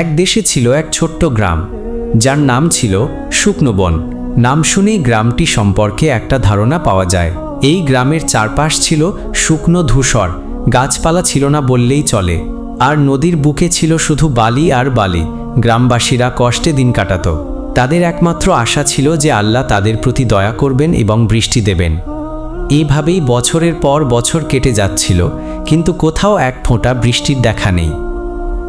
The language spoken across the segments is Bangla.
এক দেশে ছিল এক ছোট্ট গ্রাম, যার নাম ছিল শুকনোবন। নাম শুনেই গ্রামটি সম্পর্কে একটা ধারণা পাওয়া যায়। এই গ্রামের চারপাশ ছিল শুকনো ধূসর, গাছপালা ছিল না বললেই চলে। আর নদীর বুকে ছিল শুধু বালি আর বালি, গ্রামবাসীরা কষ্টে দিন কাটাত। তাদের একমাত্র আশা ছিল যে আল্লাহ তাদের প্রতি দয়া করবেন এবং বৃষ্টি দেবেন। এইভাবেই বছরের পর বছর কেটে যাচ্ছিল, কিন্তু কোথাও এক ফোঁটা বৃষ্টির দেখা নেই।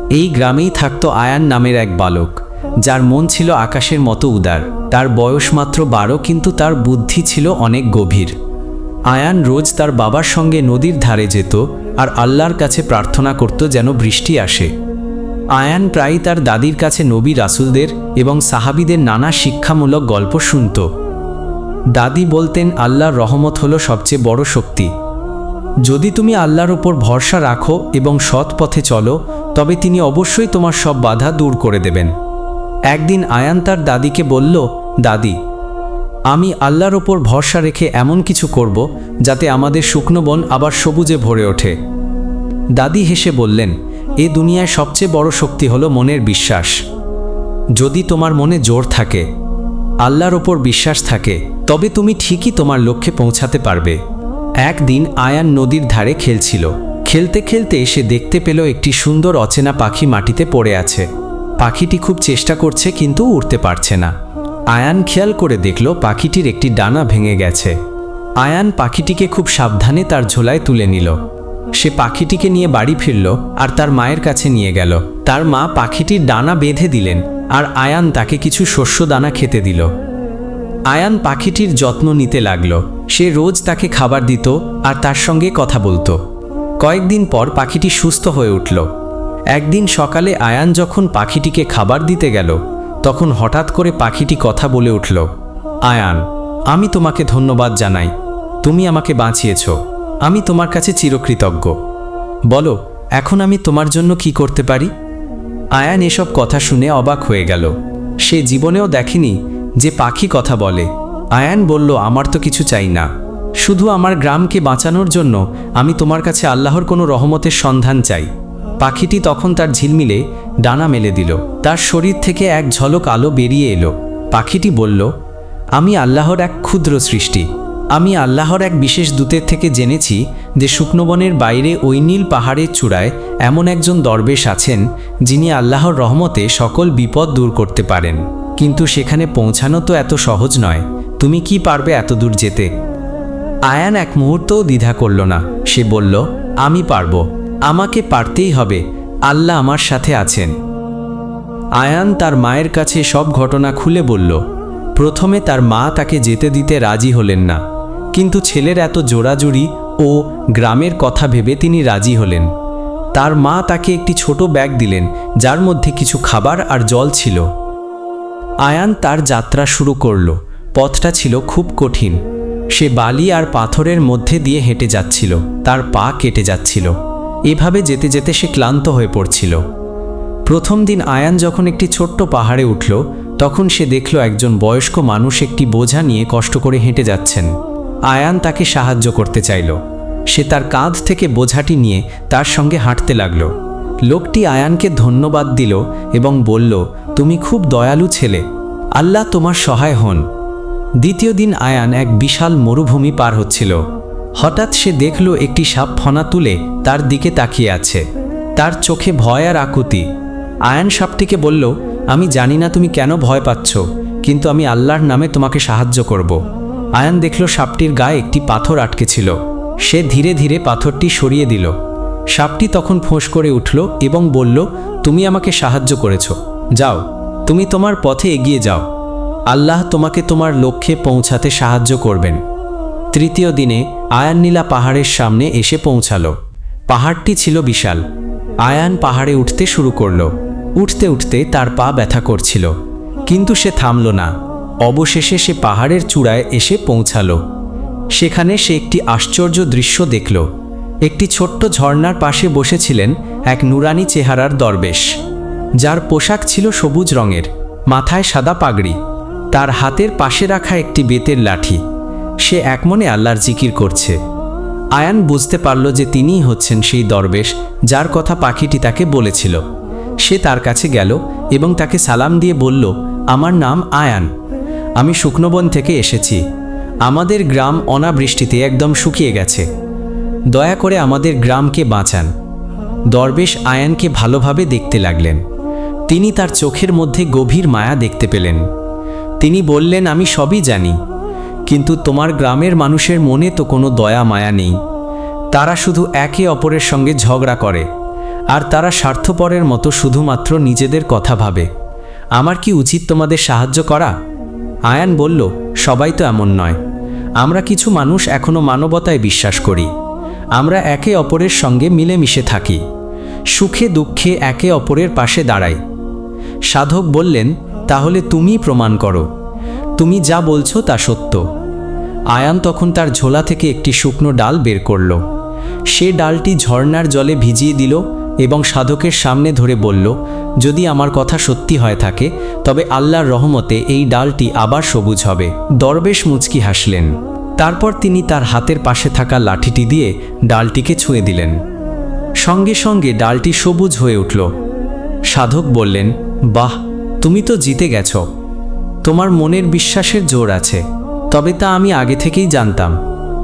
এই গ্রামেই থাকত আয়ান নামের এক বালক, যার মন ছিল আকাশের মতো উদার। তার বয়স মাত্র বারো, কিন্তু তার বুদ্ধি ছিল অনেক গভীর। আয়ান রোজ তার বাবার সঙ্গে নদীর ধারে যেত আর আল্লাহর কাছে প্রার্থনা করত যেন বৃষ্টি আসে। আয়ান প্রায়ই তার দাদির কাছে নবী রাসুলদের এবং সাহাবিদের নানা শিক্ষামূলক গল্প শুনত। দাদি বলতেন, আল্লাহর রহমত হলো সবচেয়ে বড় শক্তি। যদি তুমি আল্লাহর ওপর ভরসা রাখো এবং সৎ পথে চলো তবে তিনি অবশ্যই তোমার সব বাধা দূর করে দেবেন। একদিন আয়ান তার দাদিকে বলল, দাদি, আমি আল্লাহর ওপর ভরসা রেখে এমন কিছু করব যাতে আমাদের শুকনো বন আবার সবুজে ভরে ওঠে। দাদি হেসে বললেন, এ দুনিয়ায় সবচেয়ে বড় শক্তি হলো মনের বিশ্বাস। যদি তোমার মনে জোর থাকে, আল্লাহর ওপর বিশ্বাস থাকে, তবে তুমি ঠিকই তোমার লক্ষ্যে পৌঁছাতে পারবে। একদিন আয়ান নদীর ধারে খেলছিল। খেলতে খেলতে সে দেখতে পেল একটি সুন্দর অচেনা পাখি মাটিতে পড়ে আছে। পাখিটি খুব চেষ্টা করছে কিন্তু উড়তে পারছে না। আয়ান খেয়াল করে দেখল পাখিটির একটি ডানা ভেঙে গেছে। আয়ান পাখিটিকে খুব সাবধানে তার ঝোলায় তুলে নিল। সে পাখিটিকে নিয়ে বাড়ি ফিরল আর তার মায়ের কাছে নিয়ে গেল। তার মা পাখিটির ডানা বেঁধে দিলেন আর আয়ান তাকে কিছু শস্য দানা খেতে দিল। আয়ান পাখিটির যত্ন নিতে লাগল। সে রোজ তাকে খাবার দিত আর তার সঙ্গে কথা বলতো। কয়েকদিন পর পাখিটি সুস্থ হয়ে উঠল। একদিন সকালে আয়ান যখন পাখিটিকে খাবার দিতে গেল, তখন হঠাৎ করে পাখিটি কথা বলে উঠল, আয়ান, আমি তোমাকে ধন্যবাদ জানাই। তুমি আমাকে বাঁচিয়েছ। আমি তোমার কাছে চিরকৃতজ্ঞ। বলো, এখন আমি তোমার জন্য কি করতে পারি? আয়ান এসব কথা শুনে অবাক হয়ে গেল। সে জীবনেও দেখেনি যে পাখি কথা বলে। আয়ান বলল, আমার তো কিছু চাই না। শুধু আমার গ্রামকে বাঁচানোর জন্য আমি তোমার কাছে আল্লাহর কোনো রহমতের সন্ধান চাই। পাখিটি তখন তার ঝিলমিলে ডানা মেলে দিল। তার শরীর থেকে এক ঝলক আলো বেরিয়ে এলো। পাখিটি বলল, আমি আল্লাহর এক ক্ষুদ্র সৃষ্টি। আমি আল্লাহর এক বিশেষ দূতের থেকে জেনেছি যে শুকনোবনের বাইরে ওই নীল পাহাড়ের চূড়ায় এমন একজন দরবেশ আছেন যিনি আল্লাহর রহমতে সকল বিপদ দূর করতে পারেন। কিন্তু সেখানে পৌঁছানো তো এত সহজ নয়। তুমি কি পারবে এত দূর যেতে? আয়ান এক মুহূর্তও দ্বিধা করল না। সে বলল, আমি পারব। আমাকে পারতেই হবে। আল্লাহ আমার সাথে আছেন। আয়ান তার মায়ের কাছে সব ঘটনা খুলে বলল, প্রথমে তার মা তাকে যেতে দিতে রাজি হলেন না। কিন্তু ছেলের এত জোড়াজুড়ি ও গ্রামের কথা ভেবে তিনি রাজি হলেন। তার মা তাকে একটি ছোট ব্যাগ দিলেন, যার মধ্যে কিছু খাবার আর জল ছিল। আয়ান তার যাত্রা শুরু করল। পথটা ছিল খুব কঠিন। সে বালি আর পাথরের মধ্যে দিয়ে হেঁটে যাচ্ছিল, তার পা কেটে যাচ্ছিল। এভাবে যেতে যেতে সে ক্লান্ত হয়ে পড়ছিল। প্রথম দিন আয়ান যখন একটি ছোট্ট পাহাড়ে উঠল, তখন সে দেখল একজন বয়স্ক মানুষ একটি বোঝা নিয়ে কষ্ট করে হেঁটে যাচ্ছেন। আয়ান তাকে সাহায্য করতে চাইল। সে তার কাঁধ থেকে বোঝাটি নিয়ে তার সঙ্গে হাঁটতে লাগল। লোকটি আয়ানকে ধন্যবাদ দিল এবং বলল, তুমি খুব দয়ালু ছেলে। আল্লাহ তোমার সহায় হন। দ্বিতীয় দিন আয়ান এক বিশাল মরুভূমি পার হচ্ছিল। হঠাৎ সে দেখল একটি সাপ ফনা তুলে তার দিকে তাকিয়ে আছে। তার চোখে ভয় আর আকুতি। আয়ান সাপটিকে বলল, আমি জানি না তুমি কেন ভয় পাচ্ছ, কিন্তু আমি আল্লাহর নামে তোমাকে সাহায্য করব। আয়ান দেখল সাপটির গায়ে একটি পাথর আটকে ছিল। সে ধীরে ধীরে পাথরটি সরিয়ে দিল। সাপটি তখন ফোঁস করে উঠল এবং বলল, তুমি আমাকে সাহায্য করেছ। যাও, তুমি তোমার পথে এগিয়ে যাও। আল্লাহ তোমাকে তোমার লক্ষ্যে পৌঁছাতে সাহায্য করবেন। তৃতীয় দিনে আয়াননীলা পাহাড়ের সামনে এসে পৌঁছালো। পাহাড়টি ছিল বিশাল। আয়ান পাহাড়ে উঠতে শুরু করল। উঠতে উঠতে তার পা ব্যথা করছিল। কিন্তু সে থামল না। অবশেষে সে পাহাড়ের চূড়ায় এসে পৌঁছালো। সেখানে সে একটি আশ্চর্য দৃশ্য দেখল। একটি ছোট্ট ঝর্ণার পাশে বসেছিলেন এক নুরানি চেহারার দরবেশ। যার পোশাক ছিল সবুজ রঙের, মাথায় সাদা পাগড়ি। তার হাতের পাশে রাখা একটি বেতের লাঠি। সে একমনে আল্লাহর জিকির করছে। আয়ান বুঝতে পারল যে তিনিই হচ্ছেন সেই দরবেশ, যার কথা পাখিটি তাকে বলেছিল। সে তার কাছে গেল এবং তাকে সালাম দিয়ে বলল, আমার নাম আয়ান। আমি শুকনোবন থেকে এসেছি। আমাদের গ্রাম অনাবৃষ্টিতে একদম শুকিয়ে গেছে। দয়া করে আমাদের গ্রামকে বাঁচান। দরবেশ আয়ানকে ভালোভাবে দেখতে লাগলেন। তিনি তার চোখের মধ্যে গভীর মায়া দেখতে পেলেন। তিনি বললেন, আমি সবই জানি, কিন্তু তোমার গ্রামের মানুষের মনে তো কোনো দয়া, মায়া নেই। তারা শুধু একে অপরের সঙ্গে ঝগড়া করে, আর তারা স্বার্থপরের মতো শুধুমাত্র নিজেদের কথা ভাবে। আমার কি উচিত তোমাদের সাহায্য করা? আয়ান বলল, সবাই তো এমন নয়। আমরা কিছু মানুষ এখনও মানবতায় বিশ্বাস করি। আমরা একে অপরের সঙ্গে মিলেমিশে থাকি। সুখে দুঃখে একে অপরের পাশে দাঁড়াই। সাধক বললেন, তাহলে তুমি প্রমাণ করো। তুমি যা বলছো তা সত্য। আয়ান তখন তার ঝোলা থেকে একটি শুকনো ডাল বের করল। সে ডালটি ঝর্ণার জলে ভিজিয়ে দিল এবং সাধকের সামনে ধরে বলল, যদি আমার কথা সত্যি হয়ে থাকে, তবে আল্লাহর রহমতে এই ডালটি আবার সবুজ হবে। দরবেশ মুচকি হাসলেন। তারপর তিনি তার হাতের পাশে থাকা লাঠিটি দিয়ে ডালটিকে ছুঁয়ে দিলেন। সঙ্গে সঙ্গে ডালটি সবুজ হয়ে উঠল। সাধক বললেন বাহ, তুমি তো জিতে গেছ। তোমার মনের বিশ্বাসের জোর আছে, তবে তা আমি আগে থেকেই জানতাম।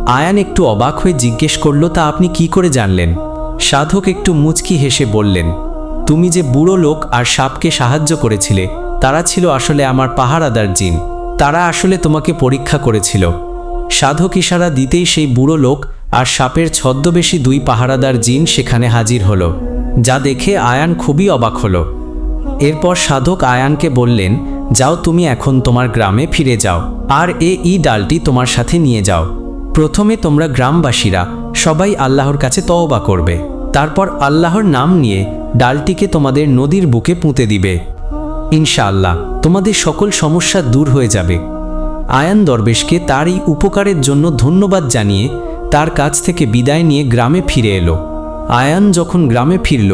আয়ান একটু অবাক হয়ে জিজ্ঞেস করল, তা আপনি কি করে জানলেন? সাধক একটু মুচকি হেসে বললেন, তুমি যে বুড়ো লোক আর সাপকে সাহায্য করেছিলে, তারা ছিল আসলে আমার পাহারাদার জিন। তারা আসলে তোমাকে পরীক্ষা করেছিল। সাধক ইশারা দিতেই সেই বুড়ো লোক আর সাপের ছদ্মবেশী দুই পাহারাদার জিন সেখানে হাজির হলো। যা দেখে আয়ান খুবই অবাক হলো। এরপর সাধক আয়ানকে বললেন, যাও তুমি এখন তোমার গ্রামে ফিরে যাও, আর এ ই ডালটি তোমার সাথে নিয়ে যাও। প্রথমে তোমরা গ্রামবাসীরা সবাই আল্লাহর কাছে তওবা করবে। তারপর আল্লাহর নাম নিয়ে ডালটিকে তোমাদের নদীর বুকে পুঁতে দিবে। ইনশাআল্লাহ, তোমাদের সকল সমস্যা দূর হয়ে যাবে। আয়ান দরবেশকে তার এই উপকারের জন্য ধন্যবাদ জানিয়ে তার কাছ থেকে বিদায় নিয়ে গ্রামে ফিরে এলো। আয়ান যখন গ্রামে ফিরল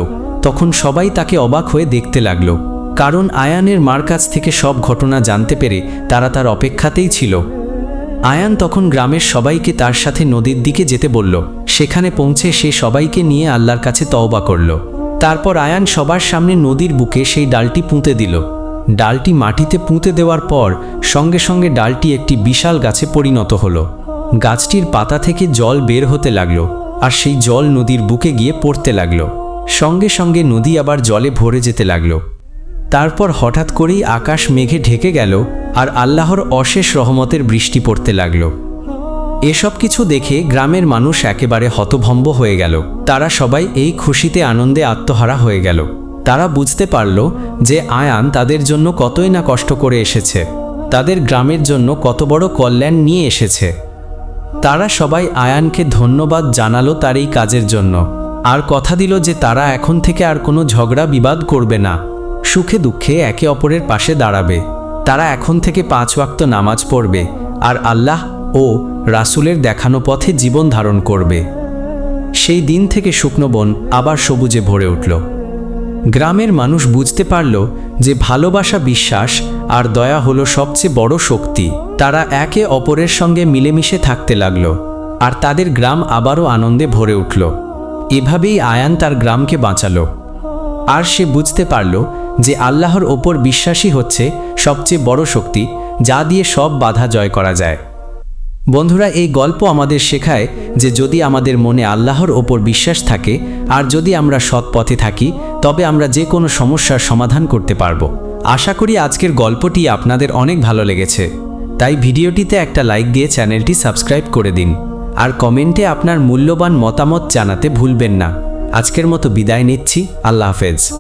তখন সবাই তাকে অবাক হয়ে দেখতে লাগল। কারণ আয়ানের মার কাছ থেকে সব ঘটনা জানতে পেরে তারা তার অপেক্ষাতেই ছিল। আয়ান তখন গ্রামের সবাইকে তার সাথে নদীর দিকে যেতে বলল। সেখানে পৌঁছে সে সবাইকে নিয়ে আল্লাহর কাছে তওবা করল। তারপর আয়ান সবার সামনে নদীর বুকে সেই ডালটি পুঁতে দিল। ডালটি মাটিতে পুঁতে দেওয়ার পর সঙ্গে সঙ্গে ডালটি একটি বিশাল গাছে পরিণত হলো। গাছটির পাতা থেকে জল বের হতে লাগল আর সেই জল নদীর বুকে গিয়ে পড়তে লাগল। সঙ্গে সঙ্গে নদী আবার জলে ভরে যেতে লাগল। তারপর হঠাৎ করেই আকাশ মেঘে ঢেকে গেল আর আল্লাহর অশেষ রহমতের বৃষ্টি পড়তে লাগল। এসব কিছু দেখে গ্রামের মানুষ একেবারে হতভম্ব হয়ে গেল। তারা সবাই এই খুশিতে আনন্দে আত্মহারা হয়ে গেল। তারা বুঝতে পারল যে আয়ান তাদের জন্য কতই না কষ্ট করে এসেছে। তাদের গ্রামের জন্য কত বড় কল্যাণ নিয়ে এসেছে। তারা সবাই আয়ানকে ধন্যবাদ জানালো তার এই কাজের জন্য। আর কথা দিল যে তারা এখন থেকে আর কোনো ঝগড়া বিবাদ করবে না। সুখে দুঃখে একে অপরের পাশে দাঁড়াবে। তারা এখন থেকে পাঁচ ওয়াক্ত নামাজ পড়বে আর আল্লাহ ও রাসুলের দেখানো পথে জীবন ধারণ করবে। সেই দিন থেকে শুকনো বন আবার সবুজে ভরে উঠল। গ্রামের মানুষ বুঝতে পারল যে ভালোবাসা বিশ্বাস আর দয়া হলো সবচেয়ে বড় শক্তি। তারা একে অপরের সঙ্গে মিলেমিশে থাকতে লাগল আর তাদের গ্রাম আবারও আনন্দে ভরে উঠল। এভাবেই আয়ান তার গ্রামকে বাঁচালো। আর সে বুঝতে পারল যে আল্লাহর ওপর বিশ্বাসী হচ্ছে সবচেয়ে বড় শক্তি, যা দিয়ে সব বাধা জয় করা যায়। বন্ধুরা, এই গল্প আমাদের শেখায় যে যদি আমাদের মনে আল্লাহর ওপর বিশ্বাস থাকে, আর যদি আমরা সৎ পথে থাকি, তবে আমরা যে কোনো সমস্যার সমাধান করতে পারব। আশা করি আজকের গল্পটি আপনাদের অনেক ভালো লেগেছে। তাই ভিডিওটিতে একটা লাইক দিয়ে চ্যানেলটি সাবস্ক্রাইব করে দিন। আর কমেন্টে আপনার মূল্যবান মতামত জানাতে ভুলবেন না। আজকের মতো বিদায় নিচ্ছি। আল্লাহ হাফেজ।